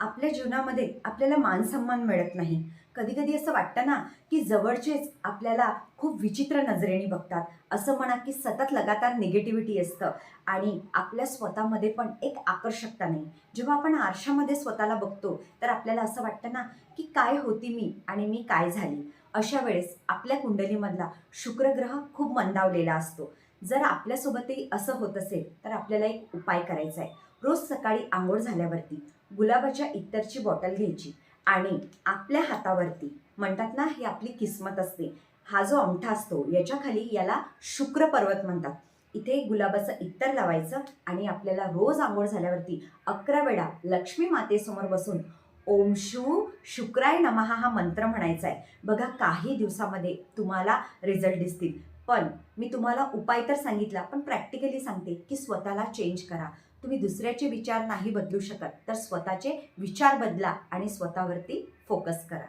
आपल्या जीवनामध्ये आपल्याला मानसन्मान मिळत नाही. कधी कधी असं वाटतं ना की जवळचेच आपल्याला खूप विचित्र नजरेने बघतात. असं म्हणा की सतत लगातार निगेटिव्हिटी असतं. आणि आपल्या स्वतःमध्ये पण एक आकर्षकता नाही. जेव्हा आपण आरशामध्ये स्वतःला बघतो तर आपल्याला असं वाटतं ना की काय होती मी आणि मी काय झाली? अशा वेळेस आपल्या कुंडलीमधला शुक्रग्रह खूप मंदावलेला असतो. जर आपल्यासोबतही असं होत असेल तर आपल्याला एक उपाय करायचा आहे. रोज सकाळी आंघोळ झाल्यावरती गुलाबाच्या इत्तरची बॉटल घ्यायची आणि आपल्या हातावरती म्हणतात ना ही आपली किस्मत असते. हा जो अंगठा असतो याच्या खाली याला शुक्र पर्वत म्हणतात. इथे गुलाबाचं इत्तर लावायचं आणि आपल्याला रोज आंघोळ झाल्यावरती अकरा वेळा लक्ष्मी मातेसमोर बसून ओम शू शुक्राय नमहा हा मंत्र म्हणायचा आहे बघा काही दिवसामध्ये तुम्हाला रिझल्ट दिसतील. पण मी तुम्हाला उपाय तर सांगितला पण प्रॅक्टिकली सांगते की स्वतःला चेंज करा. तुम्ही दुसऱ्याचे विचार नाही बदलू शकत. तर स्वतःचे विचार बदला आणि स्वतःवरती फोकस करा.